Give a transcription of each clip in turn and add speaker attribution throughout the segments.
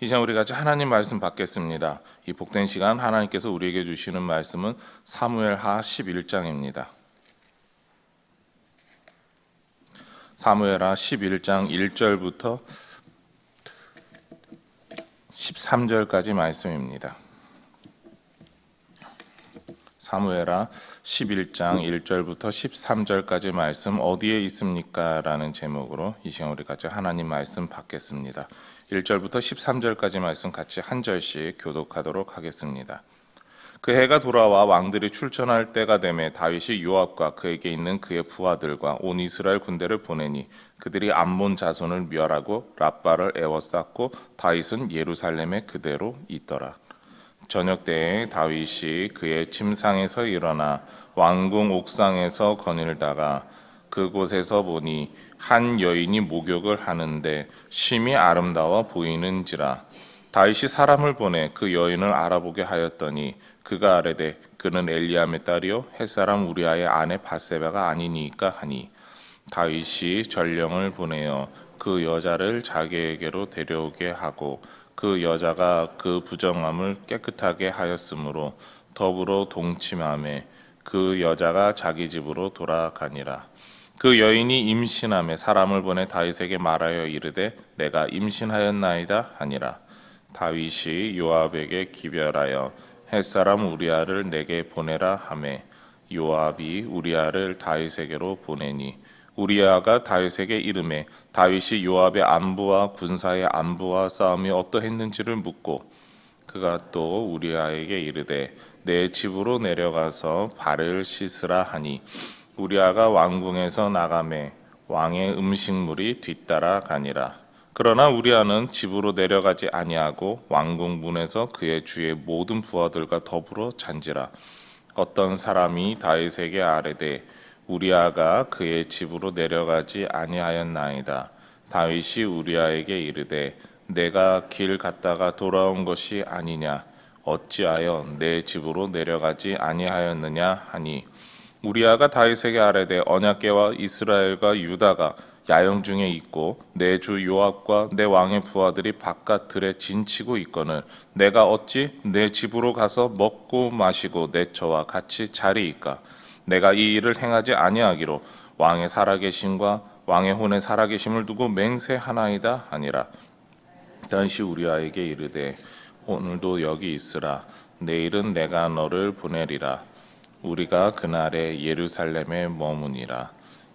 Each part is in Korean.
Speaker 1: 이 시간 우리 같이 하나님 말씀 받겠습니다. 이 복된 시간 하나님께서 우리에게 주시는 말씀은 사무엘하 11장입니다. 사무엘하 11장 1절부터 13절까지 말씀입니다. 사무엘하 11장 1절부터 13절까지 말씀 어디에 있습니까? 라는 제목으로 이 시간 우리 같이 하나님 말씀 받겠습니다. 1절부터 13절까지 말씀 같이 한 절씩 교독하도록 하겠습니다. 그 해가 돌아와 왕들이 출전할 때가 되매 다윗이 요압과 그에게 있는 그의 부하들과 온 이스라엘 군대를 보내니 그들이 암몬 자손을 멸하고 라빠를 애워쌌고 다윗은 예루살렘에 그대로 있더라. 저녁 때에 다윗이 그의 침상에서 일어나 왕궁 옥상에서 거닐다가 그곳에서 보니 한 여인이 목욕을 하는데 심히 아름다워 보이는지라. 다윗이 사람을 보내 그 여인을 알아보게 하였더니 그가 아뢰되 그는 엘리암의 딸이요 햇사람 우리아의 아내 바세바가 아니니까 하니 다윗이 전령을 보내어 그 여자를 자기에게로 데려오게 하고 그 여자가 그 부정함을 깨끗하게 하였으므로 더불어 동침함에 그 여자가 자기 집으로 돌아가니라. 그 여인이 임신함에 사람을 보내 다윗에게 말하여 이르되 내가 임신하였나이다 하니라. 다윗이 요압에게 기별하여 햇사람 우리아를 내게 보내라 하매 요압이 우리아를 다윗에게로 보내니 우리아가 다윗에게 이름해 다윗이 요압의 안부와 군사의 안부와 싸움이 어떠했는지를 묻고 그가 또 우리아에게 이르되 내 집으로 내려가서 발을 씻으라 하니 우리아가 왕궁에서 나가매 왕의 음식물이 뒤따라 가니라. 그러나 우리아는 집으로 내려가지 아니하고 왕궁 문에서 그의 주의 모든 부하들과 더불어 잔지라. 어떤 사람이 다윗에게 아뢰되 우리아가 그의 집으로 내려가지 아니하였나이다. 다윗이 우리아에게 이르되 내가 길 갔다가 돌아온 것이 아니냐? 어찌하여 내 집으로 내려가지 아니하였느냐? 하니 우리아가 다윗에게 아뢰되 언약궤와 이스라엘과 유다가 야영 중에 있고 내 주 요압과 내 왕의 부하들이 바깥 들에 진치고 있거늘 내가 어찌 내 집으로 가서 먹고 마시고 내 처와 같이 자리이까 내가 이 일을 행하지 아니하기로 왕의 살아계심과 왕의 혼의 살아계심을 두고 맹세하나이다 하니라. 다시 우리아에게 이르되 오늘도 여기 있으라. 내일은 내가 너를 보내리라. 우리가 그날에 예루살렘에 머무니라.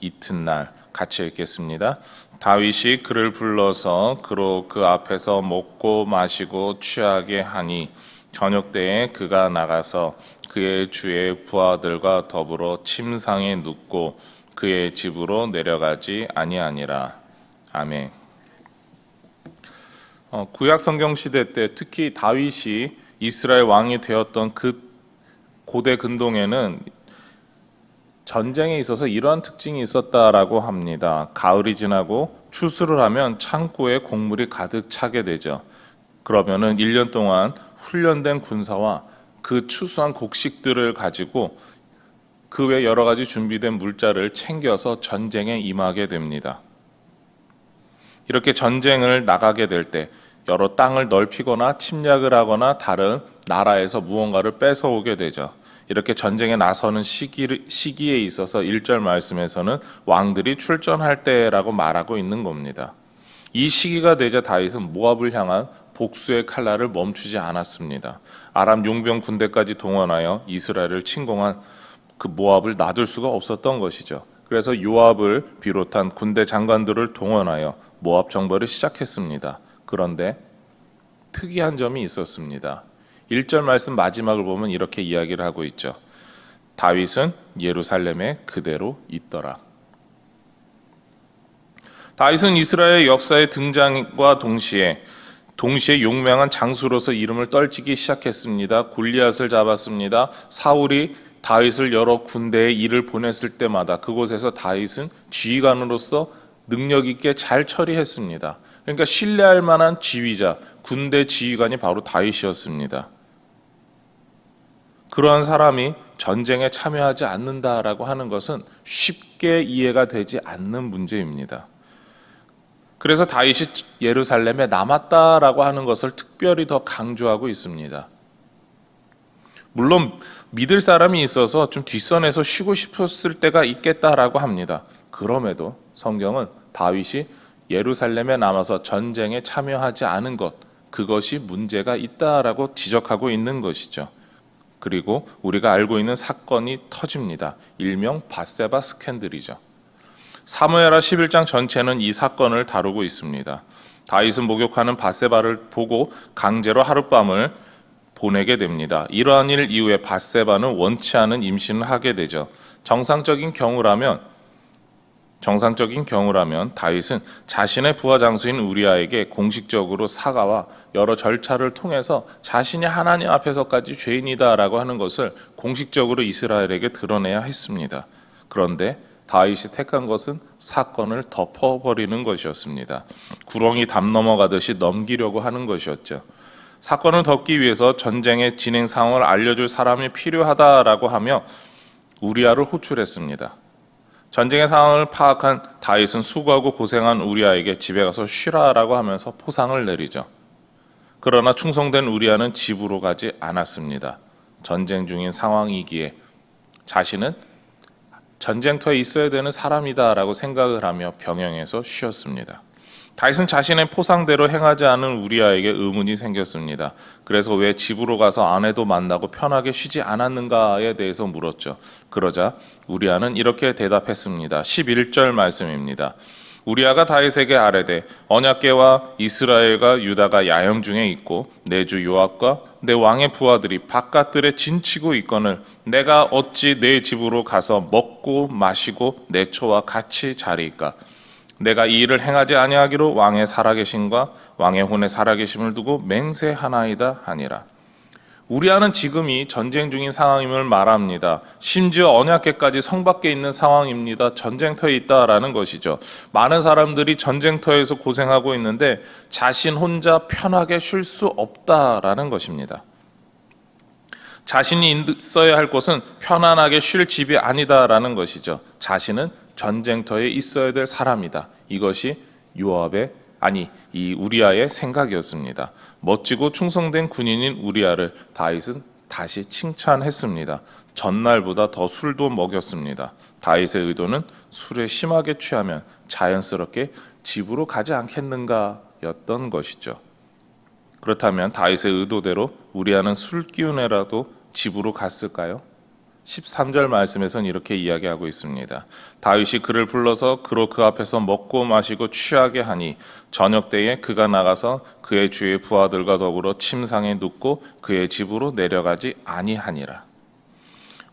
Speaker 1: 이튿날 같이 읽겠습니다. 다윗이 그를 불러서 그로 그 앞에서 먹고 마시고 취하게 하니 저녁 때에 그가 나가서 그의 주의 부하들과 더불어 침상에 눕고 그의 집으로 내려가지 아니하니라. 아멘. 어, 구약 성경 시대 때 특히 다윗이 이스라엘 왕이 되었던 그 고대 근동에는 전쟁에 있어서 이러한 특징이 있었다라고 합니다. 가을이 지나고 추수를 하면 창고에 곡물이 가득 차게 되죠. 그러면은 1년 동안 훈련된 군사와 그 추수한 곡식들을 가지고 그 외 여러 가지 준비된 물자를 챙겨서 전쟁에 임하게 됩니다. 이렇게 전쟁을 나가게 될 때 여러 땅을 넓히거나 침략을 하거나 다른 나라에서 무언가를 뺏어오게 되죠. 이렇게 전쟁에 나서는 시기, 시기에 있어서 1절 말씀에서는 왕들이 출전할 때라고 말하고 있는 겁니다. 이 시기가 되자 다윗은 모압을 향한 복수의 칼날을 멈추지 않았습니다. 아람 용병 군대까지 동원하여 이스라엘을 침공한 그 모압을 놔둘 수가 없었던 것이죠. 그래서 요압을 비롯한 군대 장관들을 동원하여 모압 정벌을 시작했습니다. 그런데 특이한 점이 있었습니다. 1절 말씀 마지막을 보면 이렇게 이야기를 하고 있죠. 다윗은 예루살렘에 그대로 있더라. 다윗은 이스라엘 역사의 등장과 동시에 동시에 용맹한 장수로서 이름을 떨치기 시작했습니다. 골리앗을 잡았습니다. 사울이 다윗을 여러 군대에 일을 보냈을 때마다 그곳에서 다윗은 지휘관으로서 능력 있게 잘 처리했습니다. 그러니까 신뢰할 만한 지휘자, 군대 지휘관이 바로 다윗이었습니다. 그러한 사람이 전쟁에 참여하지 않는다라고 하는 것은 쉽게 이해가 되지 않는 문제입니다. 그래서 다윗이 예루살렘에 남았다라고 하는 것을 특별히 더 강조하고 있습니다. 물론 믿을 사람이 있어서 좀 뒷선에서 쉬고 싶었을 때가 있겠다라고 합니다. 그럼에도 성경은 다윗이 예루살렘에 남아서 전쟁에 참여하지 않은 것, 그것이 문제가 있다라고 지적하고 있는 것이죠. 그리고 우리가 알고 있는 사건이 터집니다. 일명 바세바 스캔들이죠. 사무엘하 11장 전체는 이 사건을 다루고 있습니다. 다윗은 목욕하는 바세바를 보고 강제로 하룻밤을 보내게 됩니다. 이러한 일 이후에 바세바는 원치 않은 임신을 하게 되죠. 정상적인 경우라면 정상적인 경우라면 다윗은 자신의 부하 장수인 우리아에게 공식적으로 사과와 여러 절차를 통해서 자신이 하나님 앞에서까지 죄인이다라고 하는 것을 공식적으로 이스라엘에게 드러내야 했습니다. 그런데 다윗이 택한 것은 사건을 덮어버리는 것이었습니다. 구렁이 담 넘어가듯이 넘기려고 하는 것이었죠. 사건을 덮기 위해서 전쟁의 진행 상황을 알려줄 사람이 필요하다라고 하며 우리아를 호출했습니다. 전쟁의 상황을 파악한 다윗은 수고하고 고생한 우리아에게 집에 가서 쉬라라고 하면서 포상을 내리죠. 그러나 충성된 우리아는 집으로 가지 않았습니다. 전쟁 중인 상황이기에 자신은 전쟁터에 있어야 되는 사람이다라고 생각을 하며 병영에서 쉬었습니다. 다윗은 자신의 포상대로 행하지 않은 우리아에게 의문이 생겼습니다. 그래서 왜 집으로 가서 아내도 만나고 편하게 쉬지 않았는가에 대해서 물었죠. 그러자 우리아는 이렇게 대답했습니다. 11절 말씀입니다. 우리아가 다윗에게 아뢰되 언약궤와 이스라엘과 유다가 야영 중에 있고 내 주 요압과 내 왕의 부하들이 바깥들에 진치고 있거늘 내가 어찌 내 집으로 가서 먹고 마시고 내 초와 같이 자리이까 내가 이 일을 행하지 아니하기로 왕의 살아계심과 왕의 혼의 살아계심을 두고 맹세하나이다 하니라. 우리아는 지금이 전쟁 중인 상황임을 말합니다. 심지어 언약계까지 성 밖에 있는 상황입니다. 전쟁터에 있다라는 것이죠. 많은 사람들이 전쟁터에서 고생하고 있는데 자신 혼자 편하게 쉴 수 없다라는 것입니다. 자신이 있어야 할 곳은 편안하게 쉴 집이 아니다라는 것이죠. 자신은 전쟁터에 있어야 될 사람이다. 이것이 요압의 아니 이 우리아의 생각이었습니다. 멋지고 충성된 군인인 우리아를 다윗은 다시 칭찬했습니다. 전날보다 더 술도 먹였습니다. 다윗의 의도는 술에 심하게 취하면 자연스럽게 집으로 가지 않겠는가였던 것이죠. 그렇다면 다윗의 의도대로 우리아는 술 기운에라도 집으로 갔을까요? 13절 말씀에서는 이렇게 이야기하고 있습니다. 다윗이 그를 불러서 그로 그 앞에서 먹고 마시고 취하게 하니 저녁 때에 그가 나가서 그의 주의 부하들과 더불어 침상에 눕고 그의 집으로 내려가지 아니하니라.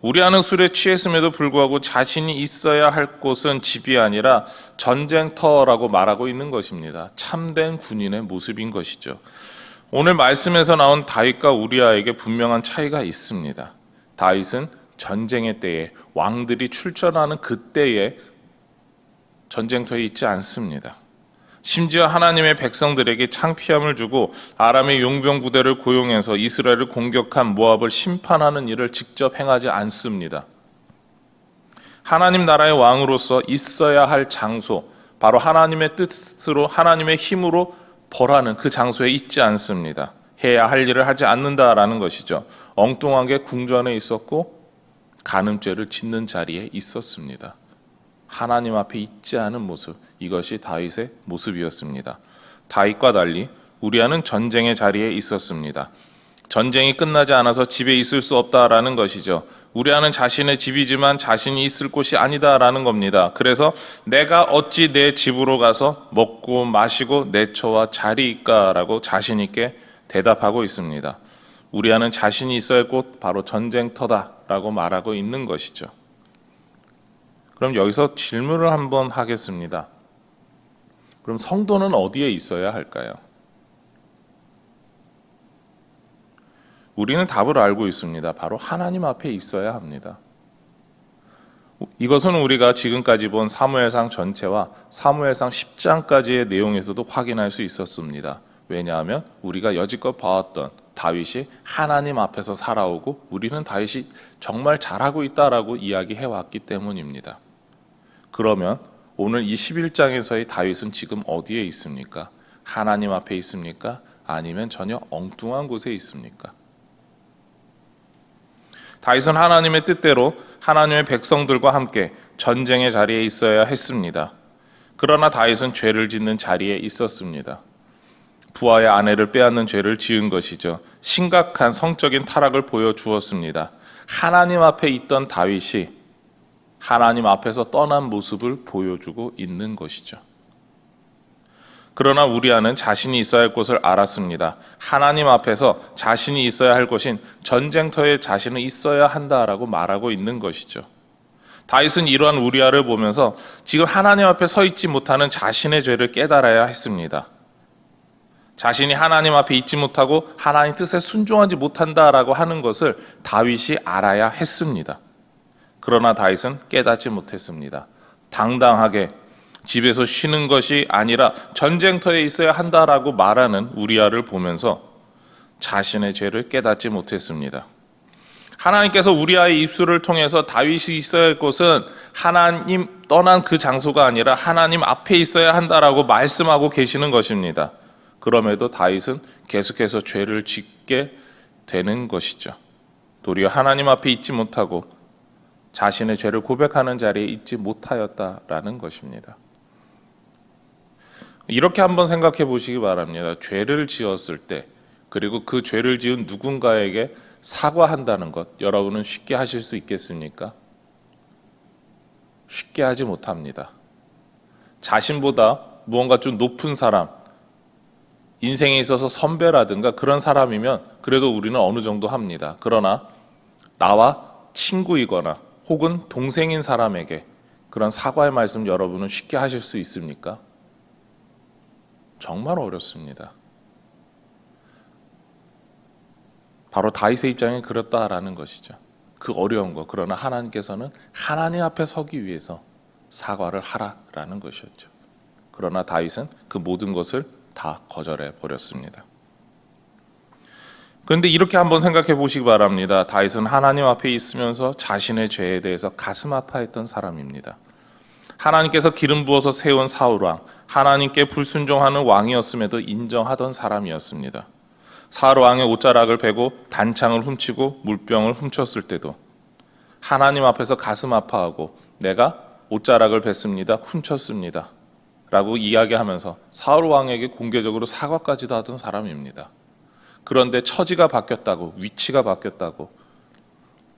Speaker 1: 우리아는 술에 취했음에도 불구하고 자신이 있어야 할 곳은 집이 아니라 전쟁터라고 말하고 있는 것입니다. 참된 군인의 모습인 것이죠. 오늘 말씀에서 나온 다윗과 우리아에게 분명한 차이가 있습니다. 다윗은 전쟁의 때에 왕들이 출전하는 그때에 전쟁터에 있지 않습니다. 심지어 하나님의 백성들에게 창피함을 주고 아람의 용병 부대를 고용해서 이스라엘을 공격한 모압을 심판하는 일을 직접 행하지 않습니다. 하나님 나라의 왕으로서 있어야 할 장소, 바로 하나님의 뜻으로 하나님의 힘으로 벌하는 그 장소에 있지 않습니다. 해야 할 일을 하지 않는다라는 것이죠. 엉뚱하게 궁전에 있었고 간음죄를 짓는 자리에 있었습니다. 하나님 앞에 있지 않은 모습, 이것이 다윗의 모습이었습니다. 다윗과 달리 우리아는 전쟁의 자리에 있었습니다. 전쟁이 끝나지 않아서 집에 있을 수 없다라는 것이죠. 우리아는 자신의 집이지만 자신이 있을 곳이 아니다라는 겁니다. 그래서 내가 어찌 내 집으로 가서 먹고 마시고 내 처와 자리일까라고 자신 있게 대답하고 있습니다. 우리아는 자신이 있어야 할곳 바로 전쟁터다라고 말하고 있는 것이죠. 그럼 여기서 질문을 한번 하겠습니다. 그럼 성도는 어디에 있어야 할까요? 우리는 답을 알고 있습니다. 바로 하나님 앞에 있어야 합니다. 이것은 우리가 지금까지 본 사무엘상 전체와 사무엘상 10장까지의 내용에서도 확인할 수 있었습니다. 왜냐하면 우리가 여지껏 봐왔던 다윗이 하나님 앞에서 살아오고 우리는 다윗이 정말 잘하고 있다라고 이야기해 왔기 때문입니다. 그러면 오늘 이 11장에서의 다윗은 지금 어디에 있습니까? 하나님 앞에 있습니까? 아니면 전혀 엉뚱한 곳에 있습니까? 다윗은 하나님의 뜻대로 하나님의 백성들과 함께 전쟁의 자리에 있어야 했습니다. 그러나 다윗은 죄를 짓는 자리에 있었습니다. 부하의 아내를 빼앗는 죄를 지은 것이죠. 심각한 성적인 타락을 보여주었습니다. 하나님 앞에 있던 다윗이 하나님 앞에서 떠난 모습을 보여주고 있는 것이죠. 그러나 우리아는 자신이 있어야 할 곳을 알았습니다. 하나님 앞에서 자신이 있어야 할 곳인 전쟁터에 자신은 있어야 한다라고 말하고 있는 것이죠. 다윗은 이러한 우리아를 보면서 지금 하나님 앞에 서 있지 못하는 자신의 죄를 깨달아야 했습니다. 자신이 하나님 앞에 있지 못하고 하나님 뜻에 순종하지 못한다라고 하는 것을 다윗이 알아야 했습니다. 그러나 다윗은 깨닫지 못했습니다. 당당하게 집에서 쉬는 것이 아니라 전쟁터에 있어야 한다라고 말하는 우리아를 보면서 자신의 죄를 깨닫지 못했습니다. 하나님께서 우리아의 입술을 통해서 다윗이 있어야 할 곳은 하나님 떠난 그 장소가 아니라 하나님 앞에 있어야 한다라고 말씀하고 계시는 것입니다. 그럼에도 다윗은 계속해서 죄를 짓게 되는 것이죠. 도리어 하나님 앞에 있지 못하고 자신의 죄를 고백하는 자리에 있지 못하였다라는 것입니다. 이렇게 한번 생각해 보시기 바랍니다. 죄를 지었을 때 그리고 그 죄를 지은 누군가에게 사과한다는 것 여러분은 쉽게 하실 수 있겠습니까? 쉽게 하지 못합니다. 자신보다 무언가 좀 높은 사람, 인생에 있어서 선배라든가 그런 사람이면 그래도 우리는 어느 정도 합니다. 그러나 나와 친구이거나 혹은 동생인 사람에게 그런 사과의 말씀 여러분은 쉽게 하실 수 있습니까? 정말 어렵습니다. 바로 다윗의 입장이 그렇다라는 것이죠. 그 어려운 거. 그러나 하나님께서는 하나님 앞에 서기 위해서 사과를 하라라는 것이었죠. 그러나 다윗은 그 모든 것을 다 거절해 버렸습니다. 그런데 이렇게 한번 생각해 보시기 바랍니다. 다윗은 하나님 앞에 있으면서 자신의 죄에 대해서 가슴 아파했던 사람입니다. 하나님께서 기름 부어서 세운 사울 왕, 하나님께 불순종하는 왕이었음에도 인정하던 사람이었습니다. 사울 왕의 옷자락을 베고 단창을 훔치고 물병을 훔쳤을 때도 하나님 앞에서 가슴 아파하고 내가 옷자락을 뱄습니다. 훔쳤습니다. 라고 이야기하면서 사울 왕에게 공개적으로 사과까지도 하던 사람입니다. 그런데 처지가 바뀌었다고 위치가 바뀌었다고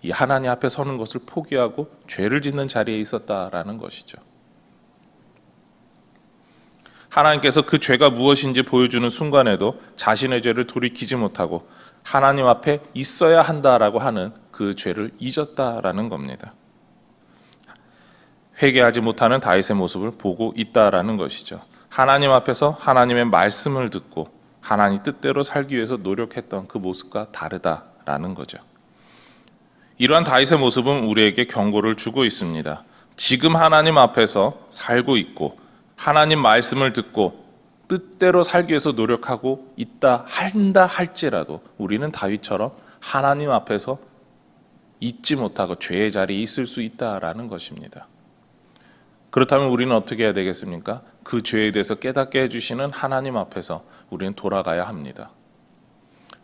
Speaker 1: 이 하나님 앞에 서는 것을 포기하고 죄를 짓는 자리에 있었다라는 것이죠. 하나님께서 그 죄가 무엇인지 보여주는 순간에도 자신의 죄를 돌이키지 못하고 하나님 앞에 있어야 한다라고 하는 그 죄를 잊었다라는 겁니다. 회개하지 못하는 다윗의 모습을 보고 있다라는 것이죠. 하나님 앞에서 하나님의 말씀을 듣고 하나님 뜻대로 살기 위해서 노력했던 그 모습과 다르다라는 거죠. 이러한 다윗의 모습은 우리에게 경고를 주고 있습니다. 지금 하나님 앞에서 살고 있고 하나님 말씀을 듣고 뜻대로 살기 위해서 노력하고 있다 한다 할지라도 우리는 다윗처럼 하나님 앞에서 잊지 못하고 죄의 자리에 있을 수 있다라는 것입니다. 그렇다면 우리는 어떻게 해야 되겠습니까? 그 죄에 대해서 깨닫게 해주시는 하나님 앞에서 우리는 돌아가야 합니다.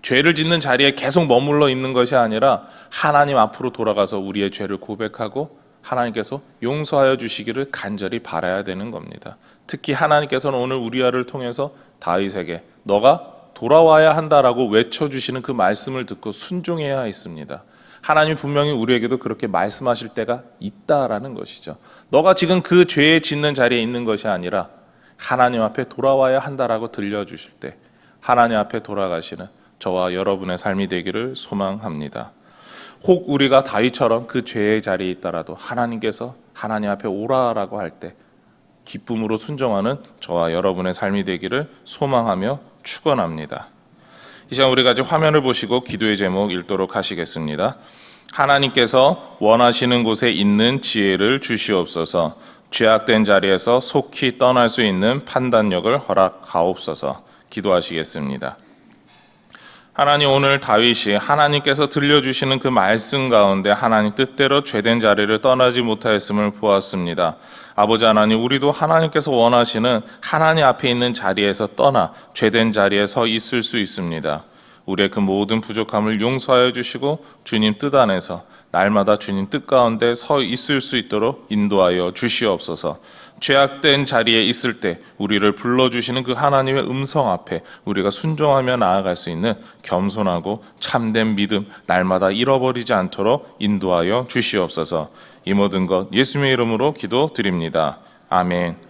Speaker 1: 죄를 짓는 자리에 계속 머물러 있는 것이 아니라 하나님 앞으로 돌아가서 우리의 죄를 고백하고 하나님께서 용서하여 주시기를 간절히 바라야 되는 겁니다. 특히 하나님께서는 오늘 우리아를 통해서 다윗에게 너가 돌아와야 한다라고 외쳐 주시는 그 말씀을 듣고 순종해야 했습니다. 하나님 분명히 우리에게도 그렇게 말씀하실 때가 있다라는 것이죠. 너가 지금 그 죄에 짓는 자리에 있는 것이 아니라 하나님 앞에 돌아와야 한다라고 들려 주실 때 하나님 앞에 돌아가시는 저와 여러분의 삶이 되기를 소망합니다. 혹 우리가 다윗처럼 그 죄의 자리에 있더라도 하나님께서 하나님 앞에 오라라고 할 때 기쁨으로 순종하는 저와 여러분의 삶이 되기를 소망하며 축원합니다. 이 시간 우리가 이제 화면을 보시고 기도의 제목 읽도록 하시겠습니다. 하나님께서 원하시는 곳에 있는 지혜를 주시옵소서. 죄악된 자리에서 속히 떠날 수 있는 판단력을 허락하옵소서. 기도하시겠습니다. 하나님 오늘 다윗이 하나님께서 들려주시는 그 말씀 가운데 하나님 뜻대로 죄된 자리를 떠나지 못하였음을 보았습니다. 아버지 하나님, 우리도 하나님께서 원하시는 하나님 앞에 있는 자리에서 떠나 죄된 자리에 서 있을 수 있습니다. 우리의 그 모든 부족함을 용서하여 주시고 주님 뜻 안에서 날마다 주님 뜻 가운데 서 있을 수 있도록 인도하여 주시옵소서. 죄악된 자리에 있을 때 우리를 불러주시는 그 하나님의 음성 앞에 우리가 순종하며 나아갈 수 있는 겸손하고 참된 믿음 날마다 잃어버리지 않도록 인도하여 주시옵소서. 이 모든 것 예수님의 이름으로 기도드립니다. 아멘.